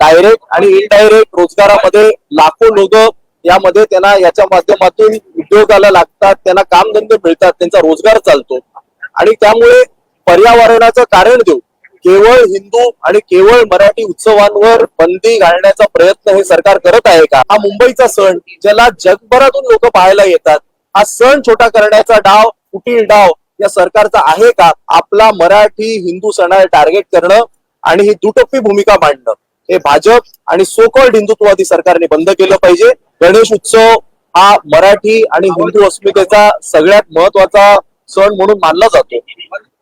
Direct आणि indirect रोजगारामध्ये लाखो लोक यामध्ये त्यांना याच्या माध्यमातून उद्योगाला लागतात त्यांना कामधंदे मिळतात त्यांचा रोजगार चालतो. आणि त्यामुळे पर्यावरणाचं कारण देऊ. केवळ हिंदू आणि केवळ मराठी उत्सवांवर बंदी घालण्याचा प्रयत्न हे सरकार करत आहे का? हा मुंबईचा सण ज्याला जगभरातून लोक पाहायला येतात हा सण छोटा करण्याचा डाव कुटील डाव या सरकारचा आहे का? आपला मराठी हिंदू सणाला टार्गेट करणं आणि ही दुटप्पी भूमिका मांडणं. हे भाजप आणि सोकॉल्ड हिंदुत्ववादी सरकारने बंद केलं पाहिजे. गणेश उत्सव हा मराठी आणि हिंदू अस्मितेचा सगळ्यात महत्त्वाचा सण म्हणून मानला जातो.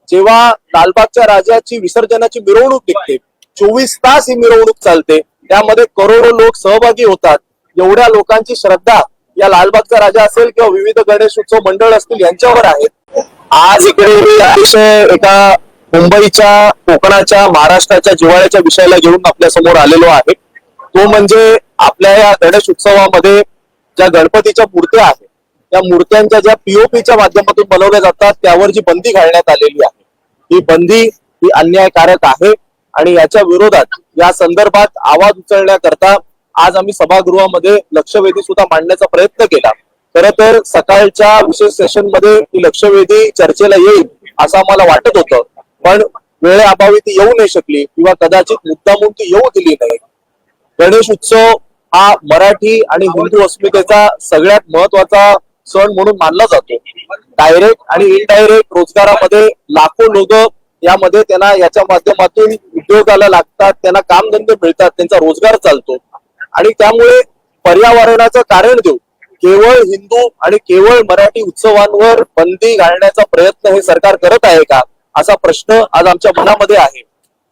जेव्हा लालबागच्या राजाची विसर्जनाची मिरवणूक निघते चोवीस तास ही मिरवणूक चालते त्यामध्ये करोडो लोक सहभागी होतात. एवढ्या लोकांची श्रद्धा या लालबागचा राजा असेल किंवा विविध गणेश उत्सव मंडळ असतील यांच्यावर आहेत आज इकडे अतिशय एका मुंबईच्या कोकणाच्या महाराष्ट्राच्या जिव्हाळ्याच्या विषयाला घेऊन आपल्यासमोर आलेलो आहे. तो म्हणजे आपल्या या गणेश उत्सवामध्ये ज्या गणपतीच्या मूर्त्या आहेत त्या मूर्त्यांच्या ज्या पीओपीच्या माध्यमातून बनवल्या जातात त्यावर जी बंदी घालण्यात आलेली आहे. ही बंदी ही अन्यायकारक आहे आणि याच्या विरोधात या संदर्भात आवाज उचलण्याकरता आज आम्ही सभागृहामध्ये लक्षवेधी सुद्धा मांडण्याचा प्रयत्न केला. खर तर सकाळच्या विशेष सेशनमध्ये ही लक्षवेधी चर्चेला येईल असं आम्हाला वाटत होतं. पण वेळेअभावी ती येऊ नाही शकली किंवा कदाचित मुद्दामून ती येऊ दिली नाही. गणेश उत्सव हा मराठी आणि हिंदू अस्मितेचा सगळ्यात महत्त्वाचा सण म्हणून मानला जातो. डायरेक्ट आणि इनडायरेक्ट रोजगारामध्ये लाखो लोक यामध्ये त्यांना याच्या माध्यमातून उद्योगाला लागतात त्यांना कामधंदे मिळतात त्यांचा रोजगार चालतो. आणि त्यामुळे पर्यावरणाचं कारण देऊ. केवळ हिंदू आणि केवळ मराठी उत्सवांवर बंदी घालण्याचा प्रयत्न हे सरकार करत आहे का? असा प्रश्न आज आमच्या मनामध्ये आहे.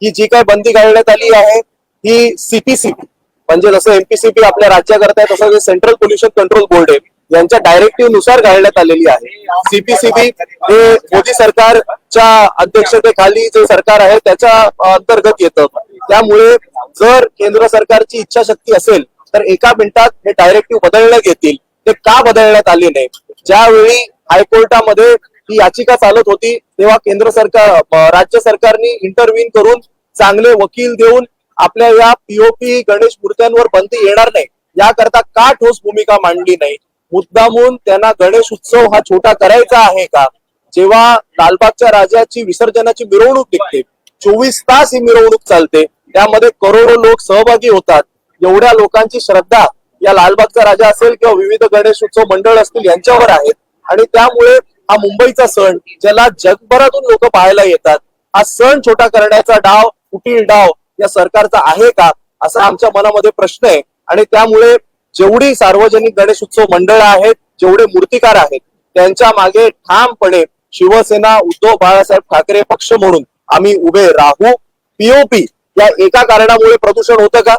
ही जी काय बंदी घालण्यात आली आहे ही सीपीसीबी म्हणजे जसं एमपीसीबी आपल्या राज्याकरता आहे तसं जे सेंट्रल पोल्युशन कंट्रोल बोर्ड आहे. यांच्या डायरेक्टिव्हनुसार घालण्यात आलेली आहे. सीपीसीबी हे मोदी सरकारच्या अध्यक्षतेखाली जे सरकार आहे त्याच्या अंतर्गत येतं. त्यामुळे जर केंद्र सरकारची इच्छाशक्ती असेल तर एका मिनिटात हे डायरेक्टिव्ह बदलण्यात येतील ते का बदलण्यात आले नाही? ज्यावेळी हायकोर्टामध्ये ही याचिका चालत होती. तेव्हा केंद्र सरकार राज्य सरकारने इंटरव्हीन करून चांगले वकील देऊन आपल्या या पीओपी गणेश मूर्त्यांवर बंदी येणार नाही. याकरता का ठोस भूमिका मांडली नाही? मुद्दामून त्यांना गणेश उत्सव हा छोटा करायचा आहे का? जेव्हा लालबागच्या राजाची विसर्जनाची मिरवणूक निघते चोवीस तास ही मिरवणूक चालते त्यामध्ये करोडो लोक सहभागी होतात. एवढ्या लोकांची श्रद्धा या लालबागचा राजा असेल किंवा विविध गणेश उत्सव मंडळ असतील यांच्यावर आहेत आणि त्यामुळे हा मुंबईचा सण ज्याला जगभरातून लोक पाहायला येतात हा सण छोटा करण्याचा डाव कुटील डाव या सरकारचा आहे का? असा आमच्या मनामध्ये प्रश्न आहे. आणि त्यामुळे जेवढी सार्वजनिक गणेश उत्सव मंडळ आहेत जेवढे मूर्तिकार आहेत त्यांच्या मागे ठामपणे शिवसेना उद्धव बाळासाहेब ठाकरे पक्ष म्हणून आम्ही उभे राहू. पीओपी या एका कारणामुळे प्रदूषण होतं का?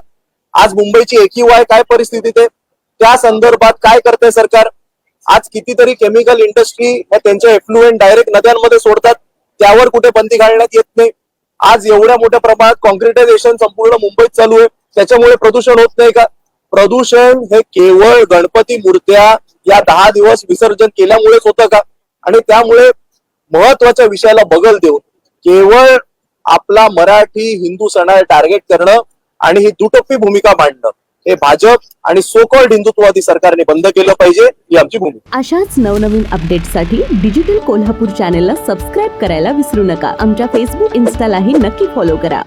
आज मुंबईची एकी वाय काय परिस्थितीत आहे? त्या संदर्भात काय करते सरकार? आज कितीतरी केमिकल इंडस्ट्री ह्या त्यांच्या एफ्लुएंट डायरेक्ट नद्यांमध्ये सोडतात. त्यावर कुठे बंदी घालण्यात येत नाही. आज एवढ्या मोठ्या प्रमाणात कॉन्क्रिटायझेशन संपूर्ण मुंबईत चालू आहे. त्याच्यामुळे प्रदूषण होत नाही का? प्रदूषण हे केवळ गणपती मूर्त्या या दहा दिवस विसर्जन केल्यामुळेच होतं का? आणि त्यामुळे महत्त्वाच्या विषयाला बगल देऊन केवळ आपला मराठी हिंदू सणाला टार्गेट करणं आणि ही दुटप्पी भूमिका मांडणं. हे भाजप आणि सोकॉल्ड हिंदुत्ववादी सरकारने बंद केलं पाहिजे ही आमची भूमिका. अशाच नवनवीन अपडेटसाठी डिजिटल कोल्हापूर चॅनेलला सबस्क्राईब करायला विसरू नका. आमच्या फेसबुक इन्स्टालाही नक्की फॉलो करा.